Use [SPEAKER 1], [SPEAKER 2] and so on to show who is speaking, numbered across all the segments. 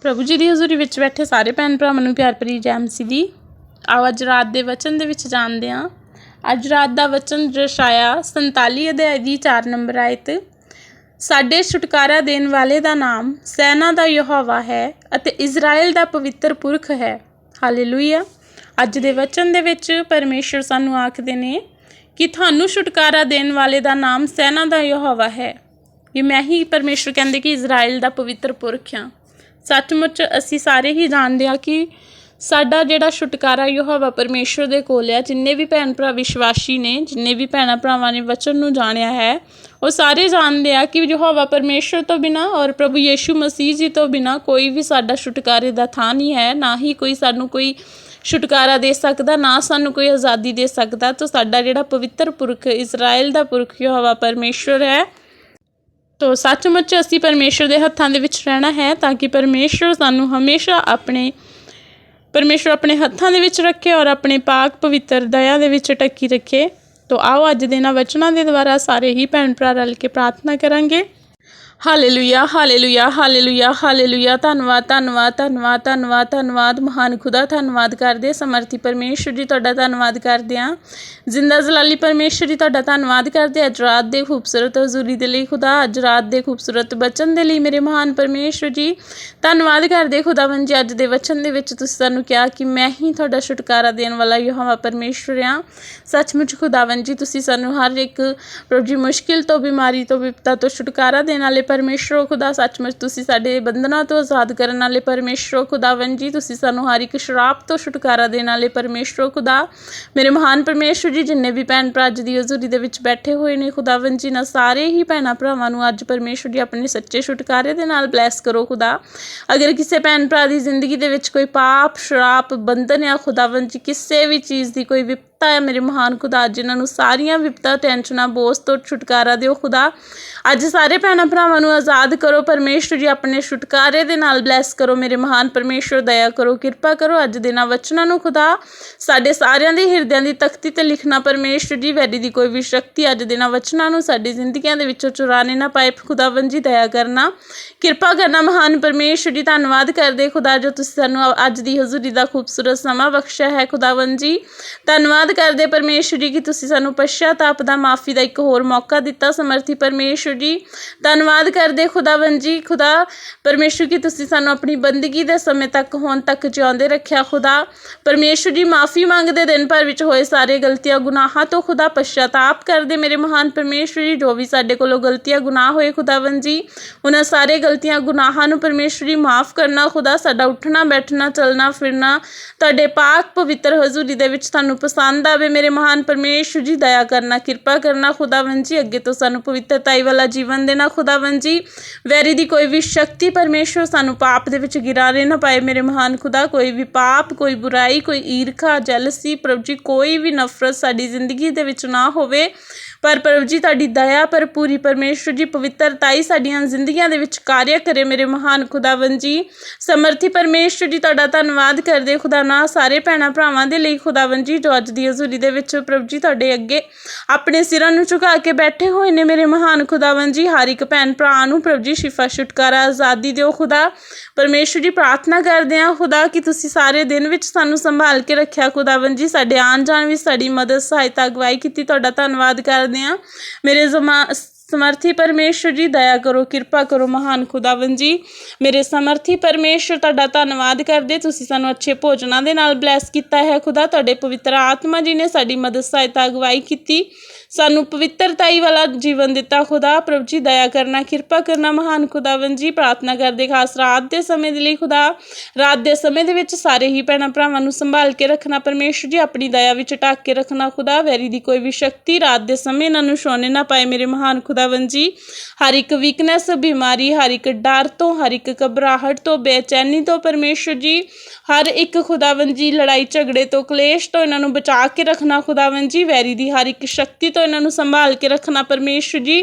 [SPEAKER 1] ਪ੍ਰਭੂ ਜੀ ਦੀ ਹਜ਼ੂਰੀ ਵਿੱਚ ਬੈਠੇ ਸਾਰੇ ਭੈਣ ਭਰਾਵਾਂ ਨੂੰ ਪਿਆਰ ਭਰੀ ਜੈ ਮਸੀਹ ਦੀ। ਆਓ ਅੱਜ ਰਾਤ ਦੇ ਵਚਨ ਦੇ ਵਿੱਚ ਜਾਣਦੇ ਹਾਂ। ਅੱਜ ਰਾਤ ਦਾ ਵਚਨ ਜਸ਼ਾਇਆ 47 ਅਧਿਆਇ ਦੀ 4 ਨੰਬਰ ਆਇਤ। ਸਾਡੇ ਛੁਟਕਾਰਾ ਦੇਣ ਵਾਲੇ ਦਾ ਨਾਮ ਸੈਨਾ ਦਾ ਯਹੋਵਾ ਹੈ ਅਤੇ ਇਜ਼ਰਾਈਲ ਦਾ ਪਵਿੱਤਰ ਪੁਰਖ ਹੈ। ਹਾਲੇਲੂਇਆ। ਅੱਜ ਦੇ ਵਚਨ ਦੇ ਵਿੱਚ ਪਰਮੇਸ਼ਰ ਸਾਨੂੰ ਆਖਦੇ ਨੇ ਕਿ ਤੁਹਾਨੂੰ ਛੁਟਕਾਰਾ ਦੇਣ ਵਾਲੇ ਦਾ ਨਾਮ ਸੈਨਾ ਦਾ ਯਹੋਵਾ ਹੈ। ਇਹ ਮੈਂ ਹੀ ਪਰਮੇਸ਼ਰ ਕਹਿੰਦੇ ਕਿ ਇਜ਼ਰਾਈਲ ਦਾ ਪਵਿੱਤਰ ਪੁਰਖ ਹਾਂ। ਸੱਚਮੁੱਚ ਅਸੀਂ ਸਾਰੇ ਹੀ ਜਾਣਦੇ ਹਾਂ ਕਿ ਸਾਡਾ ਜਿਹੜਾ ਛੁਟਕਾਰਾ ਯਹੋਵਾ ਪਰਮੇਸ਼ਰ ਦੇ ਕੋਲ ਆ ਜਿੰਨੇ ਵੀ ਭੈਣ ਭਰਾ ਵਿਸ਼ਵਾਸੀ ਨੇ, ਜਿੰਨੇ ਵੀ ਭੈਣਾਂ ਭਰਾਵਾਂ ਨੇ ਵਚਨ ਨੂੰ ਜਾਣਿਆ ਹੈ, ਉਹ ਸਾਰੇ ਜਾਣਦੇ ਆ ਕਿ ਯਹੋਵਾ ਪਰਮੇਸ਼ਰ ਤੋਂ ਬਿਨਾ ਔਰ ਪ੍ਰਭੂ ਯੀਸ਼ੂ ਮਸੀਹ ਜੀ ਤੋਂ ਬਿਨਾ ਕੋਈ ਵੀ ਸਾਡਾ ਛੁਟਕਾਰੇ ਦਾ ਥਾਂ ਨਹੀਂ ਹੈ, ਨਾ ਹੀ ਕੋਈ ਸਾਨੂੰ ਕੋਈ ਛੁਟਕਾਰਾ ਦੇ ਸਕਦਾ, ਨਾ ਸਾਨੂੰ ਕੋਈ ਆਜ਼ਾਦੀ ਦੇ ਸਕਦਾ। ਤਾਂ ਸਾਡਾ ਜਿਹੜਾ ਪਵਿੱਤਰ ਪੁਰਖ ਇਜ਼ਰਾਈਲ ਦਾ ਪੁਰਖ ਯਹੋਵਾ ਪਰਮੇਸ਼ਰ ਹੈ ਤੋ ਸੱਚਮੁੱਚ ਅਸੀਂ ਪਰਮੇਸ਼ਰ ਦੇ ਹੱਥਾਂ ਦੇ ਵਿੱਚ ਰਹਿਣਾ ਹੈ ਤਾਂ ਕਿ ਪਰਮੇਸ਼ਰ ਸਾਨੂੰ ਹਮੇਸ਼ਾ ਆਪਣੇ ਪਰਮੇਸ਼ਰ ਆਪਣੇ ਹੱਥਾਂ ਦੇ ਵਿੱਚ ਰੱਖੇ ਔਰ ਆਪਣੇ ਪਾਕ ਪਵਿੱਤਰ ਦਇਆ ਦੇ ਵਿੱਚ ਟੱਕੀ ਰੱਖੇ। ਤੋ ਆਓ ਅੱਜ ਦੇ ਨਾ ਵਚਨਾਂ ਦੇ ਦੁਆਰਾ ਸਾਰੇ ਹੀ ਭੈਣ ਭਰਾ ਰਲ ਕੇ ਪ੍ਰਾਰਥਨਾ ਕਰਾਂਗੇ। ਹਾਲੇਲੂਇਆ ਹਾਲੇਲੂਇਆ ਹਾਲੇਲੂਇਆ ਹਾਲੇਲੂਇਆ ਧੰਨਵਾਦ ਧੰਨਵਾਦ ਧੰਨਵਾਦ ਧੰਨਵਾਦ ਧੰਨਵਾਦ। ਮਹਾਨ ਖੁਦਾ, ਧੰਨਵਾਦ ਕਰਦੇ ਸਮਰਥੀ ਪਰਮੇਸ਼ਰ ਜੀ, ਤੁਹਾਡਾ ਧੰਨਵਾਦ ਕਰਦੇ ਹਾਂ। ਜ਼ਿੰਦਾ ਜਲਾਲੀ ਪਰਮੇਸ਼ਰ ਜੀ, ਤੁਹਾਡਾ ਧੰਨਵਾਦ ਕਰਦੇ ਅੱਜ ਰਾਤ ਦੇ ਖੂਬਸੂਰਤ ਹਜ਼ੂਰੀ ਦੇ ਲਈ ਖੁਦਾ, ਅੱਜ ਰਾਤ ਦੇ ਖੂਬਸੂਰਤ ਬਚਨ ਦੇ ਲਈ ਮੇਰੇ ਮਹਾਨ ਪਰਮੇਸ਼ਰ ਜੀ। ਧੰਨਵਾਦ ਕਰਦੇ ਖੁਦਾਵੰਦ ਜੀ, ਅੱਜ ਦੇ ਵਚਨ ਦੇ ਵਿੱਚ ਤੁਸੀਂ ਸਾਨੂੰ ਕਿਹਾ ਕਿ ਮੈਂ ਹੀ ਤੁਹਾਡਾ ਛੁਟਕਾਰਾ ਦੇਣ ਵਾਲਾ ਯਹੋਵਾ ਪਰਮੇਸ਼ਰ ਆ ਸੱਚਮੁੱਚ ਖੁਦਾਵੰਦ ਜੀ, ਤੁਸੀਂ ਸਾਨੂੰ ਹਰ ਇੱਕ, ਪ੍ਰਭੂ ਜੀ, ਮੁਸ਼ਕਿਲ ਤੋਂ, ਬਿਮਾਰੀ ਤੋਂ, ਵਿਪਤਾ ਤੋਂ ਛੁਟਕਾਰਾ ਦੇਣ ਵਾਲੇ ਪਰਮੇਸ਼ਰ ਖੁਦਾ ਸੱਚਮੁੱਚ ਤੁਸੀਂ ਸਾਡੇ ਬੰਧਨਾਂ ਤੋਂ ਆਜ਼ਾਦ ਕਰਨ ਵਾਲੇ ਪਰਮੇਸ਼ਰ ਖੁਦਾਵੰਦ ਜੀ। ਤੁਸੀਂ ਸਾਨੂੰ ਹਰ ਇੱਕ ਸ਼ਰਾਪ ਤੋਂ ਛੁਟਕਾਰਾ ਦੇਣ ਵਾਲੇ ਪਰਮੇਸ਼ਰ ਖੁਦਾ। ਮੇਰੇ ਮਹਾਨ ਪਰਮੇਸ਼ਰ ਜੀ, ਜਿੰਨੇ ਵੀ ਭੈਣ ਭਰਾ ਅੱਜ ਦੀ ਹਜ਼ੂਰੀ ਦੇ ਵਿੱਚ ਬੈਠੇ ਹੋਏ ਨੇ ਖੁਦਾਵੰਦ ਜੀ ਨਾਲ ਸਾਰੇ ਹੀ ਭੈਣਾਂ ਭਰਾਵਾਂ ਨੂੰ ਅੱਜ ਪਰਮੇਸ਼ਰ ਜੀ ਆਪਣੇ ਸੱਚੇ ਛੁਟਕਾਰੇ ਦੇ ਨਾਲ ਬਲੈਸ ਕਰੋ ਖੁਦਾ। ਅਗਰ ਕਿਸੇ ਭੈਣ ਭਰਾ ਦੀ ਜ਼ਿੰਦਗੀ ਦੇ ਵਿੱਚ ਕੋਈ ਪਾਪ, ਸ਼ਰਾਪ, ਬੰਧਨ ਆ ਖੁਦਾਵੰਦ ਜੀ, ਕਿਸੇ ਵੀ ਚੀਜ਼ ਦੀ ਕੋਈ ਵਿਪਤਾ ਹੈ। ਮੇਰੇ ਮਹਾਨ ਖੁਦਾ ਜਿਨ੍ਹਾਂ ਨੂੰ ਸਾਰੀਆਂ ਵਿਪਤਾ, ਟੈਨਸ਼ਨਾਂ, ਬੋਝ ਤੋਂ ਛੁਟਕਾਰਾ ਦਿਓ ਖੁਦਾ। ਅੱਜ ਸਾਰੇ ਭੈਣਾਂ ਭਰਾਵਾਂ ਨੂੰ ਆਜ਼ਾਦ ਕਰੋ। ਪਰਮੇਸ਼ਰ ਜੀ ਆਪਣੇ ਛੁਟਕਾਰੇ ਦੇ ਨਾਲ ਬਲੈਸ ਕਰੋ। ਮੇਰੇ ਮਹਾਨ ਪਰਮੇਸ਼ਰ ਦਇਆ ਕਰੋ, ਕਿਰਪਾ ਕਰੋ। ਅੱਜ ਦੇ ਨਾ ਵਚਨਾਂ ਨੂੰ ਖੁਦਾ, ਸਾਡੇ ਸਾਰਿਆਂ ਦੇ ਹਿਰਦਿਆਂ ਦੀ ਤਖਤੀ ਤੇ ਲਿਖਣਾ। ਪਰਮੇਸ਼ਰ ਜੀ, ਵੈਰੀ ਦੀ ਕੋਈ ਵੀ ਸ਼ਕਤੀ ਅੱਜ ਦੇ ਨਾ ਵਚਨਾਂ ਨੂੰ ਸਾਡੀ ਜ਼ਿੰਦਗੀਆਂ ਦੇ ਵਿੱਚੋਂ ਚੁਰਾਣੇ ਨਾ ਪਾਏ। ਖੁਦਾਵੰਦ ਜੀ ਦਇਆ ਕਰਨਾ। ਕਿਰਪਾ ਕਰਨਾ ਮਹਾਨ ਪਰਮੇਸ਼ਰ ਜੀ, ਧੰਨਵਾਦ ਕਰਦੇ। ਖੁਦਾ, ਜੋ ਤੁਸੀਂ ਸਾਨੂੰ ਅੱਜ ਦੀ ਹਜ਼ੂਰੀ ਦਾ ਖੂਬਸੂਰਤ ਸਮਾਂ ਬਖਸ਼ਿਆ ਹੈ। ਖੁਦਾਵੰਦ ਜੀ ਧੰਨਵਾਦ ਕਰਦੇ ਪਰਮੇਸ਼ਰ ਜੀ ਕਿ ਤੁਸੀਂ ਸਾਨੂੰ ਪਛਤਾਪ ਦਾ ਮਾਫੀ ਦਾ ਇੱਕ ਹੋਰ ਮੌਕਾ ਦਿੱਤਾ, ਸਮਰਥੀ ਪਰਮੇਸ਼ਰ ਜੀ। ਧੰਨਵਾਦ ਕਰਦੇ ਖੁਦਾਵੰਦ ਜੀ। ਖੁਦਾ, ਪਰਮੇਸ਼ਰ ਕਿ ਤੁਸੀਂ ਸਾਨੂੰ ਆਪਣੀ ਬੰਦਗੀ ਦੇ ਸਮੇਂ ਤੱਕ, ਹੁਣ ਤੱਕ ਜਿਉਂਦੇ ਰੱਖਿਆ। ਖੁਦਾ, ਪਰਮੇਸ਼ਰ ਜੀ ਮਾਫੀ ਮੰਗਦੇ ਦਿਨ ਭਰ ਵਿੱਚ ਹੋਏ ਸਾਰੇ ਗਲਤੀਆਂ, ਗੁਨਾਹਾਂ ਤੋਂ ਖੁਦਾ ਪਛਤਾਪ ਕਰਦੇ ਮੇਰੇ ਮਹਾਨ ਪਰਮੇਸ਼ਰ ਜੀ, ਜੋ ਵੀ ਸਾਡੇ ਕੋਲੋਂ ਗਲਤੀਆਂ, ਗੁਨਾਹ ਹੋਏ ਖੁਦਾਵੰਦ ਜੀ, ਉਹਨਾਂ ਸਾਰੇ ਗਲਤੀਆਂ, ਗੁਨਾਹਾਂ ਨੂੰ ਪਰਮੇਸ਼ਰ ਜੀ ਮਾਫ ਕਰਨਾ, ਖੁਦਾ ਸਾਡਾ ਉੱਠਣਾ, ਬੈਠਣਾ, ਚੱਲਣਾ, ਫਿਰਨਾ, ਤੁਹਾਡੇ ਪਾਕ ਪਵਿੱਤਰ ਹਜ਼ੂਰੀ ਦੇ ਵਿੱਚ ਤੁਹਾਨੂੰ ਪਸੰਦ ਆਵੇ ਮੇਰੇ ਮਹਾਨ ਪਰਮੇਸ਼ਰ ਜੀ, ਦਇਆ ਕਰਨਾ, ਕਿਰਪਾ ਕਰਨਾ, ਖੁਦਾਵੰਦ ਜੀ, ਅੱਗੇ ਤੋਂ ਸਾਨੂੰ ਪਵਿੱਤਰਤਾਈ ਵਾਲਾ ਜੀਵਨ ਦੇਣਾ, ਖੁਦਾਵੰਦ ਜੀ। ਵੈਰੀ ਦੀ ਕੋਈ ਵੀ ਸ਼ਕਤੀ ਪਰਮੇਸ਼ਰ ਸਾਨੂੰ ਪਾਪ ਦੇ ਵਿੱਚ ਗਿਰਾਰੇ ਨਾ ਪਾਏ। ਮੇਰੇ ਮਹਾਨ ਖੁਦਾ, ਕੋਈ ਵੀ ਪਾਪ, ਕੋਈ ਬੁਰਾਈ, ਕੋਈ ਈਰਖਾ, ਜੈਲਸੀ, ਪ੍ਰਭੂ ਜੀ, ਕੋਈ ਵੀ ਨਫ਼ਰਤ ਸਾਡੀ ਜ਼ਿੰਦਗੀ ਦੇ ਵਿੱਚ ਨਾ ਹੋਵੇ। ਪਰ ਪ੍ਰਭੂ ਜੀ, ਤੁਹਾਡੀ ਦਇਆ ਪਰ ਪੂਰੀ ਪਰਮੇਸ਼ਰ ਜੀ, ਪਵਿੱਤਰਤਾਈ ਸਾਡੀਆਂ ਜ਼ਿੰਦਗੀਆਂ ਦੇ ਵਿੱਚ ਕਾਰਿਆ ਕਰੇ ਮੇਰੇ ਮਹਾਨ ਖੁਦਾਵੰਦ ਜੀ। ਸਮਰਥੀ ਪਰਮੇਸ਼ਰ ਜੀ, ਤੁਹਾਡਾ ਧੰਨਵਾਦ ਕਰਦੇ ਖੁਦਾ ਨਾ ਸਾਰੇ ਭੈਣਾਂ ਭਰਾਵਾਂ ਦੇ ਲਈ ਖੁਦਾਵੰਦ ਜੀ, ਜੋ ਅੱਜ ਦੀ ਹਜ਼ੂਰੀ ਦੇ ਵਿੱਚ ਪ੍ਰਭੂ ਜੀ, ਤੁਹਾਡੇ ਅੱਗੇ ਆਪਣੇ ਸਿਰਾਂ ਨੂੰ ਝੁਕਾ ਕੇ ਬੈਠੇ ਹੋਏ ਨੇ ਮੇਰੇ ਮਹਾਨ ਖੁਦਾਵੰਦ ਜੀ। ਹਰ ਇੱਕ ਭੈਣ ਭਰਾ ਨੂੰ ਪ੍ਰਭੂ ਜੀ, ਸ਼ਿਫਾ, ਛੁਟਕਾਰਾ ਆਜ਼ਾਦੀ ਦਿਓ ਖੁਦਾ। ਪਰਮੇਸ਼ਰ ਜੀ, ਪ੍ਰਾਰਥਨਾ ਕਰਦੇ ਹਾਂ ਖੁਦਾ ਕਿ ਤੁਸੀਂ ਸਾਰੇ ਦਿਨ ਵਿੱਚ ਸਾਨੂੰ ਸੰਭਾਲ ਕੇ ਰੱਖਿਆ। ਖੁਦਾਵੰਦ ਜੀ, ਸਾਡੇ ਆਣ ਜਾਣ ਵਿੱਚ ਸਾਡੀ ਮਦਦ, ਸਹਾਇਤਾ, ਅਗਵਾਈ ਕੀਤੀ। ਤੁਹਾਡਾ ਧੰਨਵਾਦ ਕਰ ਕਰਦੇ ਹਾਂ। ਮੇਰੇ ਜ਼ਮਾ ਸਮਰਥੀ ਪਰਮੇਸ਼ਰ ਜੀ, ਦਇਆ ਕਰੋ, ਕਿਰਪਾ ਕਰੋ, ਮਹਾਨ ਖੁਦਾਵੰਦ ਜੀ। ਮੇਰੇ ਸਮਰਥੀ ਪਰਮੇਸ਼ਰ, ਤੁਹਾਡਾ ਧੰਨਵਾਦ ਕਰਦੇ। ਤੁਸੀਂ ਸਾਨੂੰ ਅੱਛੇ ਭੋਜਨਾਂ ਦੇ ਨਾਲ ਬਲੈਸ ਕੀਤਾ ਹੈ ਖੁਦਾ। ਤੁਹਾਡੇ ਪਵਿੱਤਰ ਆਤਮਾ ਜੀ ਨੇ ਸਾਡੀ ਮਦਦ, ਸਹਾਇਤਾ, ਅਗਵਾਈ ਕੀਤੀ। ਸਾਨੂੰ ਪਵਿੱਤਰਤਾਈ ਵਾਲਾ ਜੀਵਨ ਦਿੱਤਾ ਖੁਦਾ। ਪ੍ਰਭ ਜੀ, ਦਇਆ ਕਰਨਾ, ਕਿਰਪਾ ਕਰਨਾ, ਮਹਾਨ ਖੁਦਾਵੰਦ ਜੀ। ਪ੍ਰਾਰਥਨਾ ਕਰਦੇ ਖਾਸ ਰਾਤ ਦੇ ਸਮੇਂ ਦੇ ਲਈ ਖੁਦਾ। ਰਾਤ ਦੇ ਸਮੇਂ ਦੇ ਵਿੱਚ ਸਾਰੇ ਹੀ ਭੈਣਾਂ ਭਰਾਵਾਂ ਨੂੰ ਸੰਭਾਲ ਕੇ ਰੱਖਣਾ। ਪਰਮੇਸ਼ਰ ਜੀ, ਆਪਣੀ ਦਇਆ ਵਿੱਚ ਢੱਕ ਕੇ ਰੱਖਣਾ ਖੁਦਾ। ਵੈਰੀ ਦੀ ਕੋਈ ਵੀ ਸ਼ਕਤੀ ਰਾਤ ਦੇ ਸਮੇਂ ਇਹਨਾਂ ਨੂੰ ਛੋਣੇ ਨਾ ਪਾਏ। ਮੇਰੇ ਮਹਾਨ ਖੁਦਾ ਖੁਦਾਵੰਦ ਜੀ। ਹਰ ਇੱਕ ਵੀਕਨੈਸ ਬਿਮਾਰੀ, ਹਰ ਇੱਕ ਡਰ ਤੋਂ, ਹਰ ਇੱਕ ਘਬਰਾਹਟ ਤੋਂ, ਬੇਚੈਨੀ ਤੋਂ ਪਰਮੇਸ਼ਰ ਜੀ। ਹਰ ਇੱਕ ਖੁਦਾਵੰਦ ਜੀ, ਲੜਾਈ, ਝਗੜੇ ਤੋਂ, ਕਲੇਸ਼ ਤੋਂ ਇਹਨਾਂ ਨੂੰ ਬਚਾ ਕੇ ਰੱਖਣਾ ਖੁਦਾਵੰਦ ਜੀ। ਵੈਰੀ ਦੀ ਹਰ ਇੱਕ ਸ਼ਕਤੀ ਤੋਂ ਇਹਨਾਂ ਨੂੰ ਸੰਭਾਲ ਕੇ ਰੱਖਣਾ ਪਰਮੇਸ਼ਰ ਜੀ।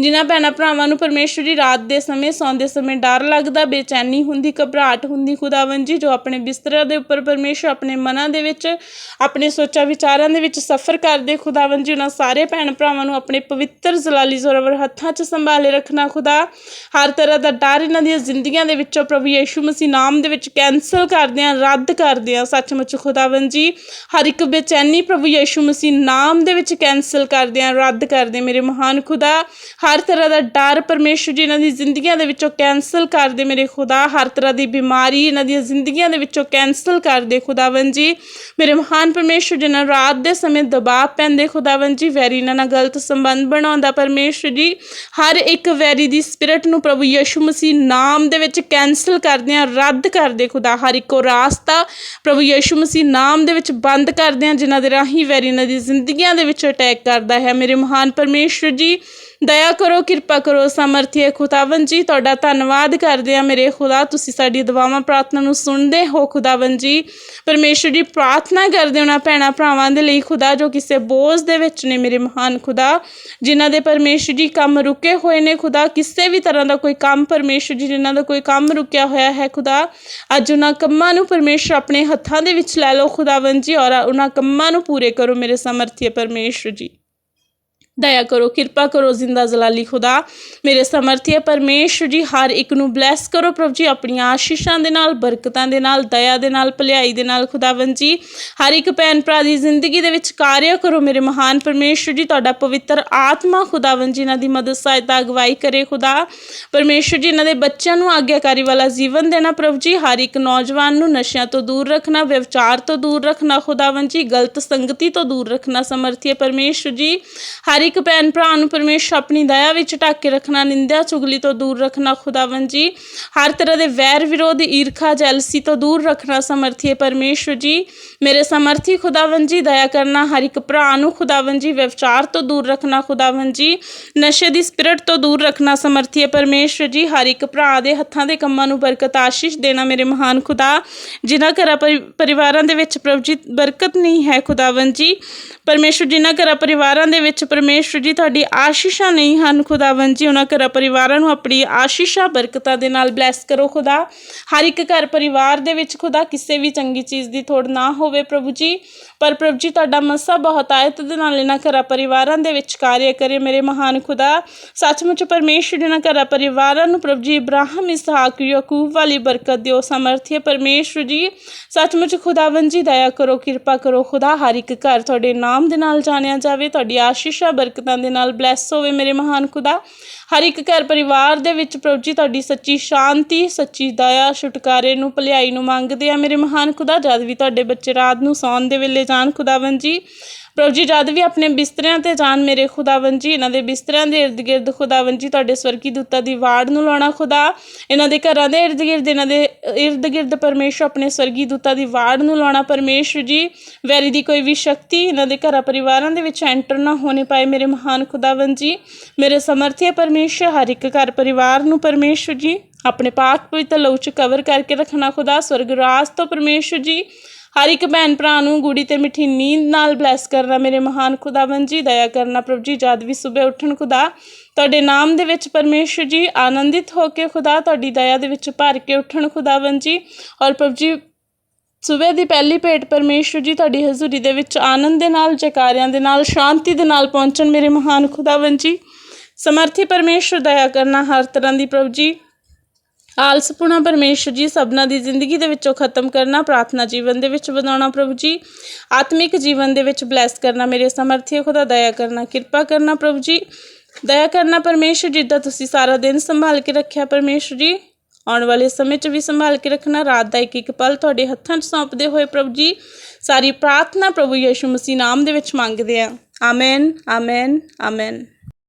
[SPEAKER 1] ਜਿਨ੍ਹਾਂ ਭੈਣਾਂ ਭਰਾਵਾਂ ਨੂੰ ਪਰਮੇਸ਼ਰ ਜੀ ਰਾਤ ਦੇ ਸਮੇਂ, ਸੌਂਦੇ ਸਮੇਂ ਡਰ ਲੱਗਦਾ, ਬੇਚੈਨੀ ਹੁੰਦੀ, ਘਬਰਾਹਟ ਹੁੰਦੀ ਖੁਦਾਵੰਦ ਜੀ, ਜੋ ਆਪਣੇ ਬਿਸਤਰਿਆਂ ਦੇ ਉੱਪਰ ਪਰਮੇਸ਼ਰ ਆਪਣੇ ਮਨਾਂ ਦੇ ਵਿੱਚ, ਆਪਣੇ ਸੋਚਾਂ ਵਿਚਾਰਾਂ ਦੇ ਵਿੱਚ ਸਫ਼ਰ ਕਰਦੇ ਖੁਦਾਵੰਦ ਜੀ। ਉਹਨਾਂ ਸਾਰੇ ਭੈਣ ਭਰਾਵਾਂ ਨੂੰ ਆਪਣੇ ਪਵਿੱਤਰ ਜ਼ਲਾਲੀ ਜ਼ੋਰ ਜ਼ੋਰਾਵਰ ਹੱਥਾਂ 'ਚ ਸੰਭਾਲੇ ਰੱਖਣਾ ਖੁਦਾ। ਹਰ ਤਰ੍ਹਾਂ ਦਾ ਡਰ ਇਹਨਾਂ ਦੀਆਂ ਜ਼ਿੰਦਗੀਆਂ ਦੇ ਵਿੱਚੋਂ ਪ੍ਰਭੂ ਯੀਸ਼ੂ ਮਸੀਹ ਨਾਮ ਦੇ ਵਿੱਚ ਕੈਨਸਲ ਕਰਦੇ ਹਾਂ, ਰੱਦ ਕਰਦੇ ਹਾਂ। ਸੱਚਮੁੱਚ ਖੁਦਾਵੰ ਜੀ, ਹਰ ਇੱਕ ਬੇਚੈਨੀ ਪ੍ਰਭੂ ਯੀਸ਼ੂ ਮਸੀਹ ਨਾਮ ਦੇ ਵਿੱਚ ਕੈਨਸਲ ਕਰਦੇ ਹਾਂ, ਰੱਦ ਕਰਦੇ ਮੇਰੇ ਮਹਾਨ ਖੁਦਾ, ਹਰ ਤਰ੍ਹਾਂ ਦਾ ਡਰ ਪਰਮੇਸ਼ਰ ਜੀ ਇਹਨਾਂ ਦੀ ਜ਼ਿੰਦਗੀਆਂ ਦੇ ਵਿੱਚੋਂ ਕੈਨਸਲ ਕਰਦੇ ਮੇਰੇ ਖੁਦਾ। ਹਰ ਤਰ੍ਹਾਂ ਦੀ ਬਿਮਾਰੀ ਇਹਨਾਂ ਦੀਆਂ ਜ਼ਿੰਦਗੀਆਂ ਦੇ ਵਿੱਚੋਂ ਕੈਨਸਲ ਕਰਦੇ ਖੁਦਾਵੰ ਜੀ। ਮੇਰੇ ਮਹਾਨ ਪਰਮੇਸ਼ਰ ਜੀ ਨਾਲ ਰਾਤ ਦੇ ਸਮੇਂ ਦਬਾਅ ਪੈਂਦੇ ਖੁਦਾਵੰ ਜੀ। ਵੈਰੀ ਇਹਨਾਂ ਨਾਲ ਗਲਤ ਸੰਬੰਧ ਬਣਾਉਂਦਾ ਪਰਮੇਸ਼ਰ ਜੀ। ਹਰ ਇੱਕ ਵੈਰੀ ਦੀ ਸਪਿਰਿਟ ਨੂੰ ਪ੍ਰਭੂ ਯਿਸੂ ਮਸੀਹ ਨਾਮ ਦੇ ਵਿੱਚ ਕੈਨਸਲ ਕਰਦੇ ਆ ਰੱਦ ਕਰਦੇ ਖੁਦਾ। ਹਰ ਇੱਕੋ ਰਾਸਤਾ ਪ੍ਰਭੂ ਯਿਸੂ ਮਸੀਹ ਨਾਮ ਦੇ ਵਿੱਚ ਬੰਦ ਕਰਦੇ ਆ ਜਿਨ੍ਹਾਂ ਦੇ ਰਾਹੀਂ ਵੈਰੀ ਇਹਨਾਂ ਦੀ ਜ਼ਿੰਦਗੀਆਂ ਦੇ ਵਿੱਚ ਅਟੈਕ ਕਰਦਾ ਹੈ। ਮੇਰੇ ਮਹਾਨ ਪਰਮੇਸ਼ਰ ਜੀ ਦਇਆ ਕਰੋ, ਕਿਰਪਾ ਕਰੋ ਸਮਰਥੀਏ ਖੁਦਾਵੰ ਜੀ। ਤੁਹਾਡਾ ਧੰਨਵਾਦ ਕਰਦੇ ਆ ਮੇਰੇ ਖੁਦਾ, ਤੁਸੀਂ ਸਾਡੀ ਦੁਆਵਾਂ ਪ੍ਰਾਰਥਨਾ ਨੂੰ ਸੁਣਦੇ ਹੋ ਖੁਦਾਵੰ ਜੀ। ਪਰਮੇਸ਼ਰ ਜੀ, ਪ੍ਰਾਰਥਨਾ ਕਰਦੇ ਉਹਨਾਂ ਭੈਣਾਂ ਭਰਾਵਾਂ ਦੇ ਲਈ ਖੁਦਾ, ਜੋ ਕਿਸੇ ਬੋਝ ਦੇ ਵਿੱਚ ਨੇ ਮੇਰੇ ਮਹਾਨ ਖੁਦਾ, ਜਿਨ੍ਹਾਂ ਦੇ ਪਰਮੇਸ਼ਰ ਜੀ ਕੰਮ ਰੁਕੇ ਹੋਏ ਨੇ ਖੁਦਾ। ਕਿਸੇ ਵੀ ਤਰ੍ਹਾਂ ਦਾ ਕੋਈ ਕੰਮ ਪਰਮੇਸ਼ਰ ਜੀ, ਜਿਨ੍ਹਾਂ ਦਾ ਕੋਈ ਕੰਮ ਰੁਕਿਆ ਹੋਇਆ ਹੈ ਖੁਦਾ, ਅੱਜ ਉਹਨਾਂ ਕੰਮਾਂ ਨੂੰ ਪਰਮੇਸ਼ਰ ਆਪਣੇ ਹੱਥਾਂ ਦੇ ਵਿੱਚ ਲੈ ਲਓ ਖੁਦਾਵੰ ਜੀ, ਔਰ ਉਹਨਾਂ ਕੰਮਾਂ ਨੂੰ ਪੂਰੇ ਕਰੋ ਮੇਰੇ ਸਮਰਥੀਏ ਪਰਮੇਸ਼ਰ ਜੀ। ਦਇਆ ਕਰੋ, ਕਿਰਪਾ ਕਰੋ ਜ਼ਿੰਦਾ ਜਲਾਲੀ ਖੁਦਾ। ਮੇਰੇ ਸਮਰਥੀ ਹੈ ਪਰਮੇਸ਼ਰ ਜੀ, ਹਰ ਇੱਕ ਨੂੰ ਬਲੈਸ ਕਰੋ ਪ੍ਰਭੂ ਜੀ, ਆਪਣੀਆਂ ਆਸ਼ੀਸ਼ਾਂ ਦੇ ਨਾਲ, ਬਰਕਤਾਂ ਦੇ ਨਾਲ, ਦਇਆ ਦੇ ਨਾਲ, ਭਲਾਈ ਦੇ ਨਾਲ ਖੁਦਾਵੰ ਜੀ। ਹਰ ਇੱਕ ਭੈਣ ਭਰਾ ਦੀ ਜ਼ਿੰਦਗੀ ਦੇ ਵਿੱਚ ਕਾਰਿਆ ਕਰੋ ਮੇਰੇ ਮਹਾਨ ਪਰਮੇਸ਼ਰ ਜੀ, ਤੁਹਾਡਾ ਪਵਿੱਤਰ ਆਤਮਾ ਖੁਦਾਵੰ ਜੀ, ਇਹਨਾਂ ਦੀ ਮਦਦ, ਸਹਾਇਤਾ, ਅਗਵਾਈ ਕਰੇ ਖੁਦਾ। ਪਰਮੇਸ਼ਰ ਜੀ, ਇਹਨਾਂ ਦੇ ਬੱਚਿਆਂ ਨੂੰ ਆਗਿਆਕਾਰੀ ਵਾਲਾ ਜੀਵਨ ਦੇਣਾ ਪ੍ਰਭੂ ਜੀ, ਹਰ ਇੱਕ ਨੌਜਵਾਨ ਨੂੰ ਨਸ਼ਿਆਂ ਤੋਂ ਦੂਰ ਰੱਖਣਾ, ਵਿਵਚਾਰ ਤੋਂ ਦੂਰ ਰੱਖਣਾ ਖੁਦਾਵੰ ਜੀ, ਗਲਤ ਸੰਗਤੀ ਤੋਂ ਦੂਰ ਰੱਖਣਾ ਸਮਰਥੀ ਹੈ ਪਰਮੇਸ਼ਰ ਜੀ। ਹਰ ਇੱਕ ਭੈਣ ਭਰਾ ਨੂੰ ਪਰਮੇਸ਼ਰ ਆਪਣੀ ਦਇਆ ਵਿੱਚ ਢੱਕ ਕੇ ਰੱਖਣਾ, ਨਿੰਦਿਆ, ਚੁਗਲੀ ਤੋਂ ਦੂਰ ਰੱਖਣਾ ਖੁਦਾਵੰ ਜੀ। ਹਰ ਤਰ੍ਹਾਂ ਦੇ ਵੈਰ ਵਿਰੋਧ ਈਰਖਾ, ਜੈਲਸੀ ਤੋਂ ਦੂਰ ਰੱਖਣਾ ਸਮਰਥੀ ਪਰਮੇਸ਼ਰ ਜੀ। ਮੇਰੇ ਸਮਰਥੀ ਖੁਦਾਵੰ ਜੀ, ਦਇਆ ਕਰਨਾ ਹਰ ਇੱਕ ਭਰਾ ਨੂੰ ਖੁਦਾਵੰ ਜੀ। ਵਿਵਚਾਰ ਤੋਂ ਦੂਰ ਰੱਖਣਾ ਖੁਦਾਵੰ ਜੀ। ਨਸ਼ੇ ਦੀ ਸਪਿਰਟ ਤੋਂ ਦੂਰ ਰੱਖਣਾ ਸਮਰਥੀਏ ਪਰਮੇਸ਼ਰ ਜੀ। ਹਰ ਇੱਕ ਭਰਾ ਦੇ ਹੱਥਾਂ ਦੇ ਕੰਮਾਂ ਨੂੰ ਬਰਕਤ ਆਸ਼ੀਸ਼ ਦੇਣਾ ਮੇਰੇ ਮਹਾਨ ਖੁਦਾ। ਜਿਨ੍ਹਾਂ ਘਰਾਂ ਪਰਿ- ਪਰਿਵਾਰਾਂ ਦੇ ਵਿੱਚ ਪ੍ਰਭੂ ਜੀ, ਬਰਕਤ ਨਹੀਂ ਹੈ ਖੁਦਾਵੰ ਜੀ। ਪਰਮੇਸ਼ਰ ਜਿਨ੍ਹਾਂ ਘਰਾਂ ਪਰਿਵਾਰਾਂ ਦੇ ਵਿੱਚ ਪਰਮੇਸ਼ਰ ਜੀ, ਤੁਹਾਡੀ ਆਸ਼ੀਸ਼ਾਂ ਨਹੀਂ ਹਨ ਖੁਦਾਵੰ ਜੀ, ਉਹਨਾਂ ਘਰਾਂ ਪਰਿਵਾਰਾਂ ਨੂੰ ਆਪਣੀ ਆਸ਼ੀਸ਼ਾਂ, ਬਰਕਤਾਂ ਦੇ ਨਾਲ ਬਲੈਸ ਕਰੋ, ਖੁਦਾ। ਹਰ ਇੱਕ ਘਰ ਪਰਿਵਾਰ ਦੇ ਵਿੱਚ, ਖੁਦਾ, ਕਿਸੇ ਵੀ ਚੰਗੀ ਚੀਜ਼ ਦੀ ਥੋੜ ਨਾ ਹੋਵੇ ਪ੍ਰਭੂ ਜੀ। ਪਰ ਪ੍ਰਭੂ ਜੀ, ਤੁਹਾਡਾ ਮਸਾ ਬਹੁਤ ਆਇਤ ਦੇ ਨਾਲ ਇਹਨਾਂ ਘਰਾਂ ਪਰਿਵਾਰਾਂ ਦੇ ਵਿੱਚ ਕਾਰਿਆ ਕਰੇ ਮੇਰੇ ਮਹਾਨ ਖੁਦਾ। ਸੱਚਮੁੱਚ ਪਰਮੇਸ਼ਰ ਇਹਨਾਂ ਘਰਾਂ ਪਰਿਵਾਰਾਂ ਨੂੰ ਪ੍ਰਭੂ ਜੀ, ਇਬਰਾਹਿਮ, ਇਸਹਾਕ, ਯਾਕੂਬ ਵਾਲੀ ਬਰਕਤ ਦਿਓ, ਸਮਰਥੀ ਪਰਮੇਸ਼ਰ ਜੀ। ਸੱਚਮੁੱਚ ਖੁਦਾਵੰ ਜੀ, ਦਇਆ ਕਰੋ, ਕਿਰਪਾ ਕਰੋ, ਖੁਦਾ, ਹਰ ਇੱਕ ਘਰ ਤੁਹਾਡੇ ਨਾਮ ਦੇ ਨਾਲ ਜਾਣਿਆ ਜਾਵੇ, ਤੁਹਾਡੀ ਆਸ਼ੀਸ਼ਾਂ ਬਰਕਤਾਂ ਦੇ ਨਾਲ ਬਲੈਸ ਹੋਵੇ ਮੇਰੇ ਮਹਾਨ ਖੁਦਾ। ਹਰ ਇੱਕ ਘਰ ਪਰਿਵਾਰ ਦੇ ਵਿੱਚ ਪ੍ਰਭੂ ਜੀ, ਤੁਹਾਡੀ ਸੱਚੀ ਸ਼ਾਂਤੀ, ਸੱਚੀ ਦਇਆ, ਛੁਟਕਾਰੇ ਨੂੰ, ਭਲਾਈ ਨੂੰ ਮੰਗਦੇ ਆ ਮੇਰੇ ਮਹਾਨ ਖੁਦਾ। ਜਦ ਵੀ ਤੁਹਾਡੇ ਬੱਚੇ ਰਾਤ ਨੂੰ ਸੌਣ ਦੇ ਵੇਲੇ ਜਾਣ ਖੁਦਾਵੰ ਜੀ ਪ੍ਰਭੂ ਜੀ, ਜਦ ਵੀ ਆਪਣੇ ਬਿਸਤਰਿਆਂ ਤੇ ਜਾਣ ਮੇਰੇ ਖੁਦਾਵੰ ਜੀ, ਇਹਨਾਂ ਦੇ ਬਿਸਤਰਿਆਂ ਦੇ ਇਰਦ ਗਿਰਦ ਖੁਦਾਵੰ ਜੀ, ਤੁਹਾਡੇ ਸਵਰਗੀ ਦੂਤਾਂ ਦੀ ਵਾੜ ਨੂੰ ਲਾਉਣਾ ਖੁਦਾ। ਇਹਨਾਂ ਦੇ ਘਰਾਂ ਦੇ ਇਰਦ ਗਿਰਦ, ਇਹਨਾਂ ਦੇ ਇਰਦ ਗਿਰਦ ਪਰਮੇਸ਼ਰ ਆਪਣੇ ਸਵਰਗੀ ਦੂਤਾਂ ਦੀ ਵਾੜ ਨੂੰ ਲਾਉਣਾ। ਪਰਮੇਸ਼ਰ ਜੀ, ਵੈਰੀ ਦੀ ਕੋਈ ਵੀ ਸ਼ਕਤੀ ਇਹਨਾਂ ਦੇ ਘਰਾਂ ਪਰਿਵਾਰਾਂ ਦੇ ਵਿੱਚ ਐਂਟਰ ਨਾ ਹੋਣੇ ਪਾਏ ਮੇਰੇ ਮਹਾਨ ਖੁਦਾਵੰ ਜੀ। ਮੇਰੇ ਸਮਰਥੀ ਪਰਮੇਸ਼ਰ, ਹਰ ਇੱਕ ਘਰ ਪਰਿਵਾਰ ਨੂੰ ਪਰਮੇਸ਼ਰ ਜੀ। ਆਪਣੇ ਪਾਕ ਪਵਿੱਤਰ ਲਹੂ ਚ ਕਵਰ ਕਰਕੇ ਰੱਖਣਾ ਖੁਦਾ। ਸਵਰਗ ਰਾਜ ਤੋਂ ਪਰਮੇਸ਼ਰ ਜੀ ਹਰ ਇੱਕ ਭੈਣ ਭਰਾ ਨੂੰ ਗੂੜੀ ਤੇ ਮਿੱਠੀ ਨੀਂਦ ਨਾਲ ਬਲੈਸ ਕਰਨਾ, ਮੇਰੇ ਮਹਾਨ ਖੁਦਾਵੰ ਜੀ, ਦਇਆ ਕਰਨਾ, ਪ੍ਰਭੂ ਜੀ, ਜਦ ਵੀ ਸਵੇਰ ਉੱਠਣ, ਖੁਦਾ, ਤੁਹਾਡੇ ਨਾਮ ਦੇ ਵਿੱਚ ਪਰਮੇਸ਼ਰ ਜੀ, ਆਨੰਦਿਤ ਹੋ ਕੇ, ਖੁਦਾ, ਤੁਹਾਡੀ ਦਇਆ ਦੇ ਵਿੱਚ ਭਰ ਕੇ ਉੱਠਣ ਖੁਦਾਵੰ ਜੀ। ਔਰ ਪ੍ਰਭੂ ਜੀ, ਸਵੇਰ ਦੀ ਪਹਿਲੀ ਭੇਟ ਪਰਮੇਸ਼ਰ ਜੀ, ਤੁਹਾਡੀ ਹਜ਼ੂਰੀ ਦੇ ਵਿੱਚ ਆਨੰਦ ਦੇ ਨਾਲ, ਜਕਾਰਿਆਂ ਦੇ ਨਾਲ, ਸ਼ਾਂਤੀ ਦੇ ਨਾਲ ਪਹੁੰਚਣ, ਮੇਰੇ ਮਹਾਨ ਖੁਦਾਵੰ ਜੀ। ਸਮਰਥੀ ਪਰਮੇਸ਼ਰ, ਦਇਆ ਕਰਨਾ, ਹਰ ਤਰ੍ਹਾਂ ਦੀ ਪ੍ਰਭੂ ਜੀ। ਆਲਸਪੁਣਾ ਪਰਮੇਸ਼ਰ ਜੀ, ਸਭਨਾ ਦੀ ਜ਼ਿੰਦਗੀ ਦੇ ਵਿੱਚੋਂ ਖਤਮ ਕਰਨਾ, ਪ੍ਰਾਰਥਨਾ ਜੀਵਨ ਦੇ ਵਿੱਚ ਵਧਾਉਣਾ ਪ੍ਰਭੂ ਜੀ। ਆਤਮਿਕ ਜੀਵਨ ਦੇ ਵਿੱਚ ਬਲੈਸ ਕਰਨਾ, ਮੇਰੇ ਸਮਰਥੀ ਖੁਦਾ ਦਇਆ ਕਰਨਾ, ਕਿਰਪਾ ਕਰਨਾ ਪ੍ਰਭੂ ਜੀ। ਦਇਆ ਕਰਨਾ ਪਰਮੇਸ਼ਰ ਜਿੱਦਾਂ ਤੁਸੀਂ ਸਾਰਾ ਦਿਨ ਸੰਭਾਲ ਕੇ ਰੱਖਿਆ ਪਰਮੇਸ਼ਰ ਜੀ। ਆਉਣ ਵਾਲੇ ਸਮੇਂ 'ਚ ਵੀ ਸੰਭਾਲ ਕੇ ਰੱਖਣਾ, ਰਾਤ ਦਾ ਇੱਕ ਇੱਕ ਪਲ ਤੁਹਾਡੇ ਹੱਥਾਂ 'ਚ ਸੌਂਪਦੇ ਹੋਏ ਪ੍ਰਭੂ ਜੀ। ਸਾਰੀ ਪ੍ਰਾਰਥਨਾ ਪ੍ਰਭੂ ਯਿਸੂ ਮਸੀਹ ਨਾਮ ਦੇ ਵਿੱਚ ਮੰਗਦੇ ਆ ਆਮੇਨ ਆਮੇਨ ਆਮੇਨ।